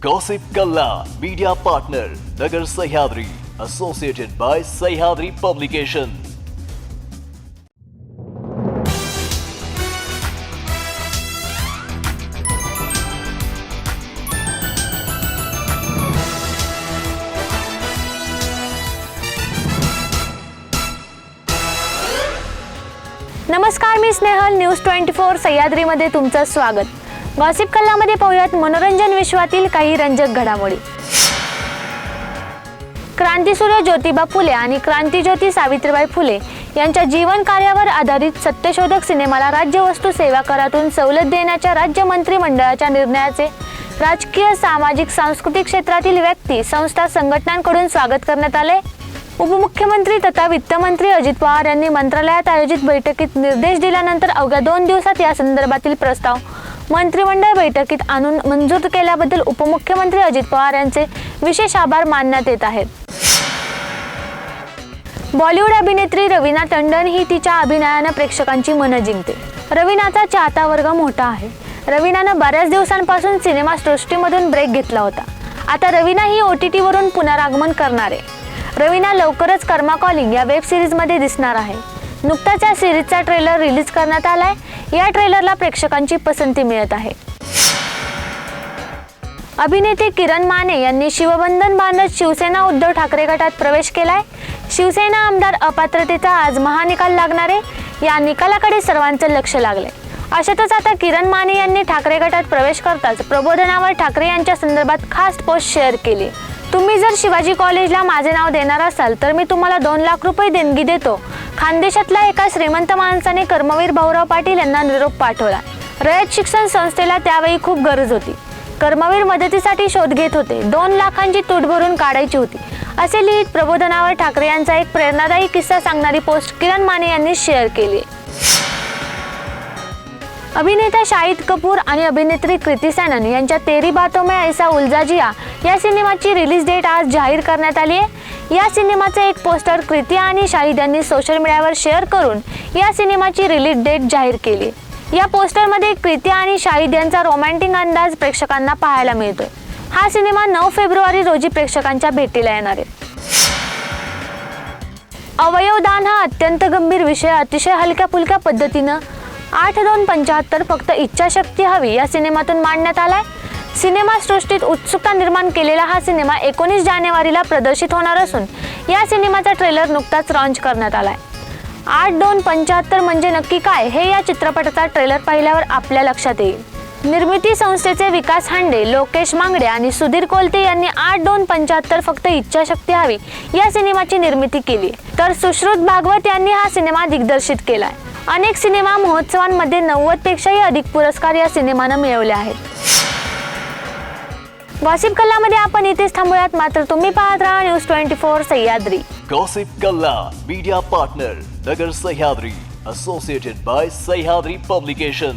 Gossip Kalla Media Partner Nagar Sahyadri Associated by Sahyadri Publication नमस्कार मी Snehal news twenty four सह्याद्रीमध्ये तुमचं स्वागत गॉसिप कल्लामध्ये पाहूयात मनोरंजन विश्वातील काही रंजक घडामोडी. क्रांतीसूर्य ज्योतिबा फुले आणि क्रांतीज्योती सावित्रीबाई फुले यांच्या जीवन कार्यावर आधारित सत्यशोधक सिनेमाला राज्य वस्तू सेवा करातून सवलत देण्याच्या राज्य मंत्रिमंडळाच्या निर्णयाचे राजकीय सामाजिक सांस्कृतिक क्षेत्रातील व्यक्ती संस्था संघटनांकडून स्वागत करण्यात आले. उपमुख्यमंत्री तथा वित्तमंत्री अजित पवार यांनी मंत्रालयात आयोजित बैठकीत निर्देश दिल्यानंतर अवघ्या दोन दिवसात या संदर्भातील प्रस्ताव मंत्रिमंडळ बैठकीत आणून मंजूर केल्याबद्दल उपमुख्यमंत्री अजित पवार यांचे विशेष आभार मानण्यात येत आहेत. बॉलिवूड अभिनेत्री रवीना टंडन ही तिच्या अभिनयानं प्रेक्षकांची मनं जिंकते. रवीनाचा चाहता वर्ग मोठा आहे. रवीनानं बऱ्याच दिवसांपासून सिनेमा सृष्टीमधून ब्रेक घेतला होता. आता रवीना ही ओ टी टीवरून पुनरागमन करणार आहे. रवीना लवकरच कर्मा कॉलिंग या वेब सिरीजमध्ये दिसणार आहे. नुकताच या सिरीजचा ट्रेलर रिलीज करण्यात आलाय. या ट्रेलरला प्रेक्षकांची पसंती मिळत आहे. अभिनेते किरण माने यांनी शिवबंधन बांधत शिवसेना उद्धव ठाकरे गटात प्रवेश केलाय. शिवसेना आमदार अपात्रतेचा आज महानिकाल लागणार आहे. या निकालाकडे सर्वांचं लक्ष लागलंय. अशातच आता किरण माने यांनी ठाकरे गटात प्रवेश करताच प्रबोधनावर ठाकरे यांच्या संदर्भात खास पोस्ट शेअर केली. तुम्ही जर शिवाजी कॉलेजला माझे नाव देणार असाल तर मी तुम्हाला दोन लाख रुपये देणगी देतो. खानदेशातल्या एका श्रीमंत माणसाने कर्मवीर भाऊराव पाटील यांना निरोप पाठवला. रयत शिक्षण संस्थेला त्यावेळी खूप गरज होती. कर्मवीर मदतीसाठी शोध घेत होते. दोन लाखांची तूट भरून काढायची होती. असे लिहित प्रबोधनावर ठाकरे यांचा एक प्रेरणादायी किस्सा सांगणारी पोस्ट किरण माने यांनी शेअर केली. अभिनेता शाहिद कपूर आणि अभिनेत्री कृती सॅनन यांच्या तेरी बातों में ऐसा उलझा जिया या सिनेमाची रिलीज डेट आज जाहीर करण्यात आली आहे. या सिनेमाचे एक पोस्टर कृती आणि शाहिद यांनी सोशल मीडियावर शेअर करून या सिनेमाची रिलीज डेट जाहीर केली. या पोस्टरमध्ये कृती आणि शाहिद यांचा रोमॅन्टिक अंदाज प्रेक्षकांना पाहायला मिळतोय. हा सिनेमा नऊ फेब्रुवारी रोजी प्रेक्षकांच्या भेटीला येणार आहे. अवयवदान हा अत्यंत गंभीर विषय अतिशय हलक्या फुलक्या पद्धतीनं आठ दोन पंच्याहत्तर फक्त इच्छाशक्ती हवी या सिनेमातून मांडण्यात आलाय. सिनेमा सृष्टीत उत्सुकता निर्माण केलेला हा सिनेमा एकोणीस जानेवारीला प्रदर्शित होणार असून या सिनेमाचा ट्रेलर नुकताच लॉन्च करण्यात आलाय. आठ दोन पंच्याहत्तर म्हणजे नक्की काय हे या चित्रपटाचा ट्रेलर पाहिल्यावर आपल्या लक्षात येईल. निर्मिती संस्थेचे विकास हांडे लोकेश मांगडे आणि सुधीर कोलते यांनी आठ दोन पंच्याहत्तर फक्त इच्छाशक्ती हवी या सिनेमाची निर्मिती केली. तर सुश्रुत भागवत यांनी हा सिनेमा दिग्दर्शित केलाय. अनेक सिनेमा महोत्सवांमध्ये नव्वद पेक्षाही अधिक पुरस्कार या सिनेमानं मिळवले आहेत. गॉसिप कल्ला मध्ये आपण इथेच थांबूयात. मात्र तुम्ही पाहत राहा news twenty four Sahyadri. Gossip Kalla media partner Nagar Sahyadri associated by Sahyadri publication